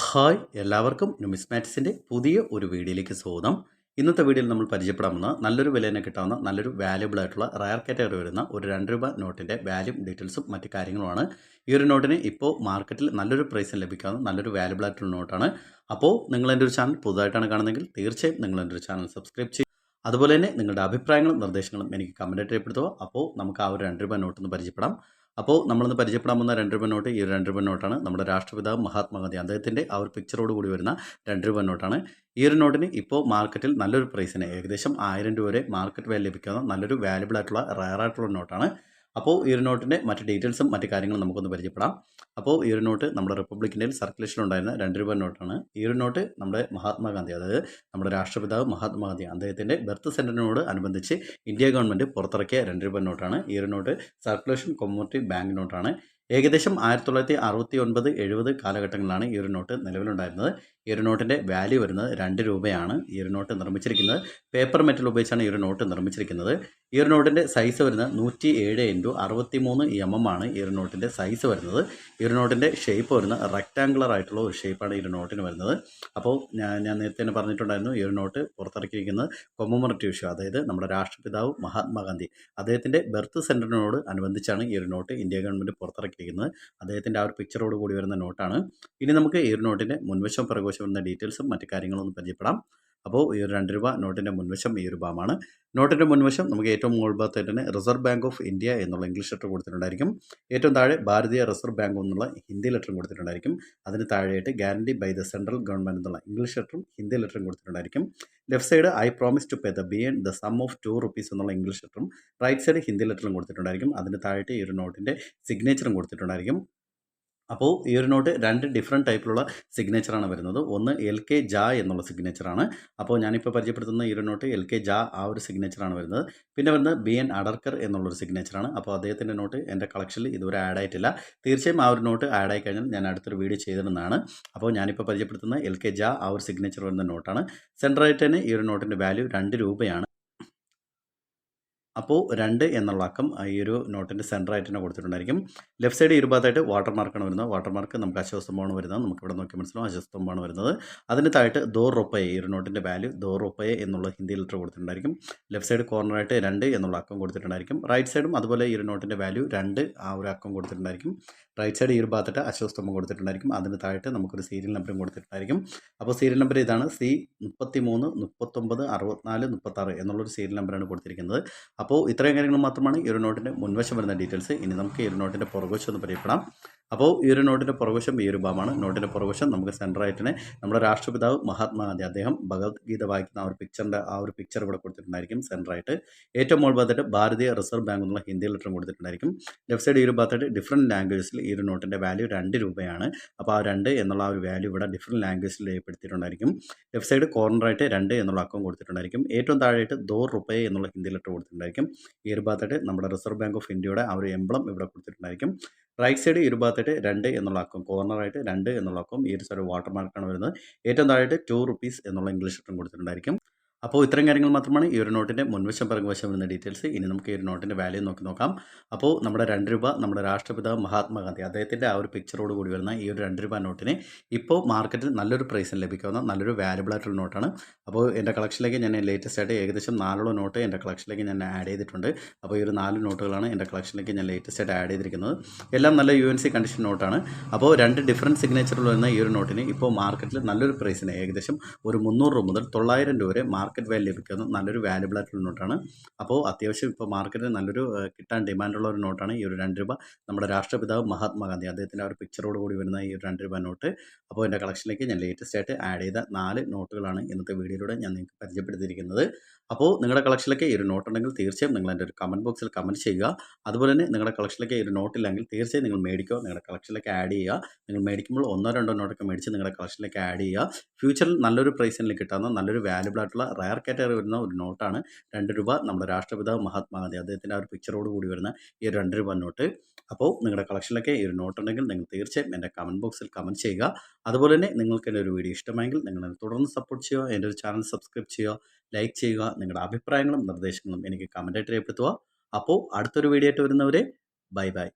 Hi എല്ലാവർക്കും ന്യൂമിസ്മാറ്റിക്സിന്റെ പുതിയ ഒരു വീഡിയോയിലേക്ക് സ്വാഗതം. ഇന്നത്തെ വീഡിയോയിൽ നമ്മൾ പരിചയപ്പെടാവുന്ന നല്ലൊരു വിലയിനെ കിട്ടാവുന്ന നല്ലൊരു വാല്യബിൾ ആയിട്ടുള്ള റയർ കാറ്റഗറി വരുന്ന ഒരു രണ്ട് രൂപ നോട്ടിന്റെ വാല്യൂ ഡീറ്റെയിൽസും മറ്റ് കാര്യങ്ങളുമാണ്. ഈ ഒരു നോട്ടിന് ഇപ്പോൾ മാർക്കറ്റിൽ നല്ലൊരു പ്രൈസിൽ ലഭിക്കാവുന്ന നല്ലൊരു വാല്യബിൾ ആയിട്ടുള്ള നോട്ടാണ്. അപ്പോൾ നിങ്ങൾ എന്റെ ഒരു ചാനൽ പുതുതായിട്ടാണ് കാണുന്നതെങ്കിൽ തീർച്ചയായും നിങ്ങൾ എന്റെ ഒരു ചാനൽ സബ്സ്ക്രൈബ് ചെയ്യും. അതുപോലെ തന്നെ നിങ്ങളുടെ അഭിപ്രായങ്ങളും നിർദ്ദേശങ്ങളും എനിക്ക് കമന്റായിട്ട് രേഖപ്പെടുത്തുക. അപ്പോൾ നമുക്ക് ആ ഒരു രണ്ട് രൂപ നോട്ടൊന്ന് പരിചയപ്പെടാം. അപ്പോൾ നമ്മളിന്ന് പരിചയപ്പെടാൻ പോകുന്ന രണ്ട് രൂപ നോട്ട് ഈ രണ്ട് രൂപ നോട്ടാണ് നമ്മുടെ രാഷ്ട്രപിതാവ് മഹാത്മാഗാന്ധി. അദ്ദേഹത്തിന്റെ ആ ഒരു പിക്ചറോട് കൂടി വരുന്ന രണ്ട് രൂപ നോട്ടാണ്. ഈ ഒരു നോട്ടിന് ഇപ്പോൾ മാർക്കറ്റിൽ നല്ലൊരു പ്രൈസിന് ഏകദേശം ആയിരം രൂപ വരെ മാർക്കറ്റ് വാല്യൂ ലഭിക്കുന്ന നല്ലൊരു വാല്യബിൾ ആയിട്ടുള്ള റയർ ആയിട്ടുള്ള നോട്ടാണ് അപ്പോൾ ഈ ഒരു നോട്ടിന്റെ മറ്റ് ഡീറ്റെയിൽസും മറ്റു കാര്യങ്ങളും നമുക്കൊന്ന് പരിചയപ്പെടാം. അപ്പോൾ ഈ ഒരു നോട്ട് നമ്മുടെ റിപ്പബ്ലിക്കിന്റെ സർക്കുലേഷൻ ഉണ്ടായിരുന്ന രണ്ട് രൂപ നോട്ടാണ്. ഈ ഒരു നോട്ട് നമ്മുടെ മഹാത്മാഗാന്ധി അതായത് നമ്മുടെ രാഷ്ട്രപിതാവ് മഹാത്മാഗാന്ധി അദ്ദേഹത്തിന്റെ ബർത്ത് സെന്ററിനോട് അനുബന്ധിച്ച് ഇന്ത്യ ഗവൺമെന്റ് പുറത്തിറക്കിയ രണ്ട് രൂപ നോട്ടാണ്. ഈ ഒരു നോട്ട് സർക്കുലേഷൻ കൊമോട്ടീവ് ബാങ്ക് നോട്ടാണ്. ഏകദേശം ആയിരത്തി തൊള്ളായിരത്തി അറുപത്തി ഒൻപത് എഴുപത് കാലഘട്ടങ്ങളിലാണ് ഈ ഒരു നോട്ട് നിലവിലുണ്ടായിരുന്നത് ഈ ഒരു നോട്ടിന്റെ വാല്യൂ വരുന്നത് രണ്ട് രൂപയാണ് ഈ ഒരു നോട്ട് നിർമ്മിച്ചിരിക്കുന്നത് പേപ്പർ മെറ്റൽ ഉപയോഗിച്ചാണ് ഈ ഒരു നോട്ട് നിർമ്മിച്ചിരിക്കുന്നത് ഈ ഒരു നോട്ടിന്റെ സൈസ് വരുന്നത് നൂറ്റി ഏഴ് ഇന്റു അറുപത്തി മൂന്ന് എം എം ആണ് ഈ ഒരു നോട്ടിന്റെ സൈസ് വരുന്നത് ഈ ഒരു നോട്ടിന്റെ ഷേപ്പ് വരുന്നത് റെക്റ്റാങ്കുലർ ആയിട്ടുള്ള ഒരു ഷേപ്പാണ് ഈ ഒരു നോട്ടിന് വരുന്നത് അപ്പോൾ ഞാൻ ഞാൻ നേരത്തെ തന്നെ പറഞ്ഞിട്ടുണ്ടായിരുന്നു ഈ ഒരു നോട്ട് പുറത്തിറക്കിയിരിക്കുന്നത് കൊമമറേറ്റീവ് ഇഷ്യൂ അതായത് നമ്മുടെ രാഷ്ട്രപിതാവ് മഹാത്മാഗാന്ധി അദ്ദേഹത്തിന്റെ ബർത്ത് സെന്ററിനോട് അനുബന്ധിച്ചാണ് ഈ ഒരു നോട്ട് ഇന്ത്യ ഗവൺമെന്റ് പുറത്തിറക്കിയിരിക്കുന്നത് അദ്ദേഹത്തിന്റെ ആ ഒരു പിക്ചറോട് കൂടി വരുന്ന നോട്ടാണ് ഇനി നമുക്ക് ഈ നോട്ടിന്റെ മുൻവശം പിറകുവശം വരുന്ന ഡീറ്റെയിൽസും മറ്റു കാര്യങ്ങളും ഒന്ന് പരിചയപ്പെടാം. അപ്പോൾ ഈ ഒരു രണ്ട് രൂപ നോട്ടിന്റെ മുൻവശം ഈ ഒരു ഭാഗമാണ് നോട്ടിന്റെ മുൻവശം നമുക്ക് ഏറ്റവും മുകൾ ഭാഗത്തായിട്ട് തന്നെ റിസർവ് ബാങ്ക് ഓഫ് ഇന്ത്യ എന്നുള്ള ഇംഗ്ലീഷ് ലെറ്റർ കൊടുത്തിട്ടുണ്ടായിരിക്കും. ഏറ്റവും താഴെ ഭാരതീയ റിസർവ് ബാങ്ക് എന്നുള്ള ഹിന്ദി ലെറ്ററും കൊടുത്തിട്ടുണ്ടായിരിക്കും. അതിന് താഴെയായിട്ട് guarantee by the central government എന്നുള്ള ഇംഗ്ലീഷ് ലെറ്ററും ഹിന്ദി ലെറ്ററും കൊടുത്തിട്ടുണ്ടായിരിക്കും. Left side I promise to pay the B N the sum of two rupees എന്നുള്ള ഇംഗ്ലീഷ് ലെറ്ററും റൈറ്റ് സൈഡ് ഹിന്ദി ലെറ്ററും കൊടുത്തിട്ടുണ്ടായിരിക്കും. അതിന് താഴെയായിട്ട് ഈ ഒരു നോട്ടിന്റെ സിഗ്നേച്ചറും കൊടുത്തിട്ടുണ്ടായിരിക്കും. അപ്പോൾ ഈ ഒരു നോട്ട് രണ്ട് ഡിഫറെന്റ് ടൈപ്പിലുള്ള സിഗ്നേച്ചറാണ് വരുന്നത്. ഒന്ന് എൽ കെ ജാ എന്നുള്ള സിഗ്നേച്ചറാണ് അപ്പോൾ ഞാനിപ്പോൾ പരിചയപ്പെടുത്തുന്ന ഈ ഒരു നോട്ട് എൽ കെ ജാ ആ ഒരു സിഗ്നേച്ചറാണ് വരുന്നത്. പിന്നെ വരുന്നത് ബി എൻ അടർക്കർ എന്നുള്ളൊരു സിഗ്നേച്ചറാണ് അപ്പോൾ അദ്ദേഹത്തിന്റെ നോട്ട് എന്റെ കളക്ഷനിൽ ഇതുവരെ ആഡ് ആയിട്ടില്ല. തീർച്ചയായും ആ ഒരു നോട്ട് ആഡ് ആയി കഴിഞ്ഞാൽ ഞാൻ അടുത്തൊരു വീഡിയോ ചെയ്തിരുന്നതാണ് അപ്പോൾ ഞാനിപ്പോൾ പരിചയപ്പെടുത്തുന്ന എൽ കെ ജാ ആ ഒരു സിഗ്നേച്ചർ വരുന്ന നോട്ടാണ് സെൻട്രലായിട്ട് തന്നെ ഈ ഒരു നോട്ടിന്റെ വാല്യൂ രണ്ട് രൂപയാണ്. അപ്പോൾ രണ്ട് എന്നുള്ള അക്കം ഈ ഒരു നോട്ടിന്റെ സെന്ററായിട്ട് തന്നെ കൊടുത്തിട്ടുണ്ടായിരിക്കും. ലെഫ്റ്റ് സൈഡ് ഇരുഭാഗത്തായിട്ട് വാട്ടർ മാർക്കാണ് വരുന്നത്. വാട്ടർ മാർക്ക് നമുക്ക് അശ്വസ്തമാണ് വരുന്നത്. നമുക്ക് ഇവിടെ നോക്കി മനസ്സിലാവും അശ്വസ്തമാണ് വരുന്നത്. അതിന് താഴെട്ട് ദോ റൊപ്പയെ ഈ ഒരു നോട്ടിന്റെ വാല്യൂ ദോ റൊപ്പയെ എന്നുള്ള ഹിന്ദി ലെറ്റർ കൊടുത്തിട്ടുണ്ടായിരിക്കും. ലെഫ്റ്റ് സൈഡ് കോർണറായിട്ട് രണ്ട് എന്നുള്ള അക്കം കൊടുത്തിട്ടുണ്ടായിരിക്കും. റൈറ്റ് സൈഡും അതുപോലെ ഈ ഒരു നോട്ടിന്റെ വാല്യൂ രണ്ട് ആ ഒരു അക്കം കൊടുത്തിട്ടുണ്ടായിരിക്കും. റൈറ്റ് സൈഡ് ഈ ഒരു ഭാഗത്തായിട്ട് അശ്വസ്തംഭം കൊടുത്തിട്ടുണ്ടായിരിക്കും. അതിന് താഴെട്ട് നമുക്കൊരു സീരിയൽ നമ്പറും കൊടുത്തിട്ടുണ്ടായിരിക്കും. അപ്പോൾ സീരിയൽ നമ്പർ ഇതാണ് സി മുപ്പത്തി മൂന്ന് മുപ്പത്തൊമ്പത് അറുപത്തിനാല് മുപ്പത്താറ് എന്നുള്ളൊരു സീരിയൽ നമ്പറാണ് കൊടുത്തിരിക്കുന്നത്. അപ്പോൾ ഇത്രയും കാര്യങ്ങൾ മാത്രമാണ് ഈ ഒരു നോട്ടിന്റെ മുൻവശം വരുന്ന ഡീറ്റെയിൽസ് ഇനി നമുക്ക് ഈ ഒരു നോട്ടിന്റെ പുറകുവശം ഒന്ന് പരിചയപ്പെടാം. അപ്പോൾ ഈ ഒരു നോട്ടിന്റെ പുറകുവശം ഈ ഒരു ഭാഗമാണ് നോട്ടിന്റെ പുറകുവശം നമുക്ക് സെൻട്രായിട്ടിനെ നമ്മുടെ രാഷ്ട്രപിതാവ് മഹാത്മാഗാന്ധി അദ്ദേഹം ഭഗവത്ഗീത വായിക്കുന്ന ആ ഒരു പിക്ചറിന്റെ ആ ഒരു പിക്ചർ ഇവിടെ കൊടുത്തിട്ടുണ്ടായിരിക്കും സെന്ററായിട്ട് ഏറ്റവും മുകൾ ഭാഗത്തായിട്ട് ഭാരതീയ റിസർവ് ബാങ്ക് എന്നുള്ള ഹിന്ദി ലെറ്ററും കൊടുത്തിട്ടുണ്ടായിരിക്കും. ലെഫ്റ്റ് സൈഡ് ഈ ഒരു ഭാഗത്തായിട്ട് ഡിഫറെന്റ് ലാംഗ്വേജസിൽ ഈ ഒരു നോട്ടിന്റെ വാല്യൂ രണ്ട് രൂപയാണ്. അപ്പോൾ ആ രണ്ട് എന്നുള്ള ആ ഒരു വാല്യൂ ഇവിടെ ഡിഫറെന്റ് ലാംഗ്വേജിൽ രേഖപ്പെടുത്തിയിട്ടുണ്ടായിരിക്കും. ലെഫ്റ്റ് സൈഡ് കോർണറായിട്ട് രണ്ട് എന്നുള്ള അക്കം കൊടുത്തിട്ടുണ്ടായിരിക്കും. ഏറ്റവും താഴെയായിട്ട് ദോ റുപ്പേ എന്നുള്ള ഹിന്ദി ലെറ്റർ കൊടുത്തിട്ടുണ്ടായിരിക്കും. ഈ ഒരു ഭാഗത്തായിട്ട് നമ്മുടെ റിസർവ് ബാങ്ക് ഓഫ് ഇന്ത്യയുടെ ആ ഒരു എംബ്ലം ഇവിടെ കൊടുത്തിട്ടുണ്ടായിരിക്കും. റൈറ്റ് സൈഡ് ഇരുപത്തെട്ട് രണ്ട് എന്നുള്ള അക്കം കോർണറായിട്ട് രണ്ട് എന്നുള്ള അക്കം ഈ ഒരു സൈഡ് വാട്ടർ മാർക്കാണ് വരുന്നത്. ഏറ്റവും താഴെയായിട്ട് ടു റുപ്പീസ് എന്നുള്ള ഇംഗ്ലീഷ് അക്കം കൊടുത്തിട്ടുണ്ടായിരിക്കും. അപ്പോൾ ഇത്രയും കാര്യങ്ങൾ മാത്രമാണ് ഈ ഒരു നോട്ടിന്റെ മുൻവശം പിറകുവശം വരുന്ന ഡീറ്റെയിൽസ്. ഇനി നമുക്ക് ഈ ഒരു നോട്ടിന്റെ വാല്യൂ നോക്കി നോക്കാം. അപ്പോൾ നമ്മുടെ രണ്ട് രൂപ നമ്മുടെ രാഷ്ട്രപിതാവ് മഹാത്മാഗാന്ധി അദ്ദേഹത്തിന്റെ ആ ഒരു പിക്ചറോട് കൂടി വരുന്ന ഈ ഒരു രണ്ട് രൂപ നോട്ടിന് ഇപ്പോൾ മാർക്കറ്റിൽ നല്ലൊരു പ്രൈസിന് ലഭിക്കാവുന്ന നല്ലൊരു വാല്യബിൾ ആയിട്ടുള്ള നോട്ടാണ്. അപ്പോൾ എന്റെ കളക്ഷനിലേക്ക് ഞാൻ ലേറ്റസ്റ്റ് ആയിട്ട് ഏകദേശം നാലോളം നോട്ട് എന്റെ കളക്ഷനിലേക്ക് ഞാൻ ആഡ് ചെയ്തിട്ടുണ്ട്. അപ്പോൾ ഈ ഒരു നാല് നോട്ടുകളാണ് എന്റെ കളക്ഷനിലേക്ക് ഞാൻ ലേറ്റസ്റ്റ് ആയിട്ട് ആഡ് ചെയ്തിരിക്കുന്നത്. എല്ലാം നല്ല യു എൻ സി കണ്ടീഷൻ നോട്ടാണ്. അപ്പോൾ രണ്ട് ഡിഫറന്റ് സിഗ്നേച്ചറിൽ വരുന്ന ഈ ഒരു നോട്ടിന് ഇപ്പോൾ മാർക്കറ്റിൽ നല്ലൊരു പ്രൈസിന് ഏകദേശം ഒരു മുന്നൂറ് രൂപ മുതൽ തൊള്ളായിരം രൂപ വരെ വാല്യൂ ലഭിക്കുന്നത് നല്ലൊരു വാല്യബിൾ ആയിട്ടുള്ള നോട്ടാണ് അപ്പോൾ അത്യാവശ്യം ഇപ്പോൾ മാർക്കറ്റിൽ നല്ലൊരു കിട്ടാൻ ഡിമാൻഡുള്ള ഒരു നോട്ടാണ് ഈ ഒരു രണ്ട് രൂപ. നമ്മുടെ രാഷ്ട്രപിതാവ് മഹാത്മാഗാന്ധി അദ്ദേഹത്തിന്റെ ഒരു പിക്ചറോട് കൂടി വരുന്ന ഈ ഒരു രണ്ട് രൂപ നോട്ട് അപ്പോൾ എന്റെ കളക്ഷനിലേക്ക് ഞാൻ ലേറ്റസ്റ്റ് ആയിട്ട് ആഡ് ചെയ്ത നാല് നോട്ടുകളാണ് ഇന്നത്തെ വീഡിയോയിലൂടെ ഞാൻ നിങ്ങൾക്ക് പരിചയപ്പെടുത്തിയിരിക്കുന്നത്. അപ്പോൾ നിങ്ങളുടെ കളക്ഷനിലേക്ക് ഈ ഒരു നോട്ട് ഉണ്ടെങ്കിൽ തീർച്ചയായും നിങ്ങൾ എന്റെ ഒരു കമന്റ് ബോക്സിൽ കമന്റ് ചെയ്യുക. അതുപോലെ തന്നെ നിങ്ങളുടെ കളക്ഷനിലേക്ക് ഈ ഒരു നോട്ടില്ലെങ്കിൽ തീർച്ചയായും നിങ്ങൾ മേടിക്കുക. നിങ്ങളുടെ കളക്ഷനിലേക്ക് ആഡ് ചെയ്യുക. നിങ്ങൾ മേടിക്കുമ്പോൾ ഒന്നോ രണ്ടോ നോട്ടൊക്കെ മേടിച്ച് നിങ്ങളുടെ കളക്ഷനിലേക്ക് ആഡ് ചെയ്യുക. ഫ്യൂച്ചറിൽ നല്ലൊരു പ്രൈസിൽ കിട്ടാവുന്ന നല്ലൊരു വാല്യബിൾ ആയിട്ടുള്ള റയർ കാറ്റഗറി വരുന്ന ഒരു നോട്ടാണ്. രണ്ട് രൂപ നമ്മുടെ രാഷ്ട്രപിതാവ് മഹാത്മാഗാന്ധി അദ്ദേഹത്തിന്റെ ആ ഒരു പിക്ചറോട് കൂടി വരുന്ന ഈ രണ്ട് രൂപ നോട്ട്. അപ്പോൾ നിങ്ങളുടെ കളക്ഷനിലൊക്കെ ഈ ഒരു നോട്ട് ഉണ്ടെങ്കിൽ നിങ്ങൾ തീർച്ചയായും എന്റെ കമന്റ് ബോക്സിൽ കമന്റ് ചെയ്യുക. അതുപോലെ തന്നെ നിങ്ങൾക്ക് എന്റെ ഒരു വീഡിയോ ഇഷ്ടമായെങ്കിൽ നിങ്ങൾ തുടർന്ന് സപ്പോർട്ട് ചെയ്യുക. എന്റെ ഒരു ചാനൽ സബ്സ്ക്രൈബ് ചെയ്യുക ലൈക്ക് ചെയ്യുക നിങ്ങളുടെ അഭിപ്രായങ്ങളും നിർദ്ദേശങ്ങളും എനിക്ക് കമന്റായിട്ട് രേഖപ്പെടുത്തുക. അപ്പോൾ അടുത്തൊരു വീഡിയോ ആയിട്ട് വരുന്നവരെ ബൈ ബൈ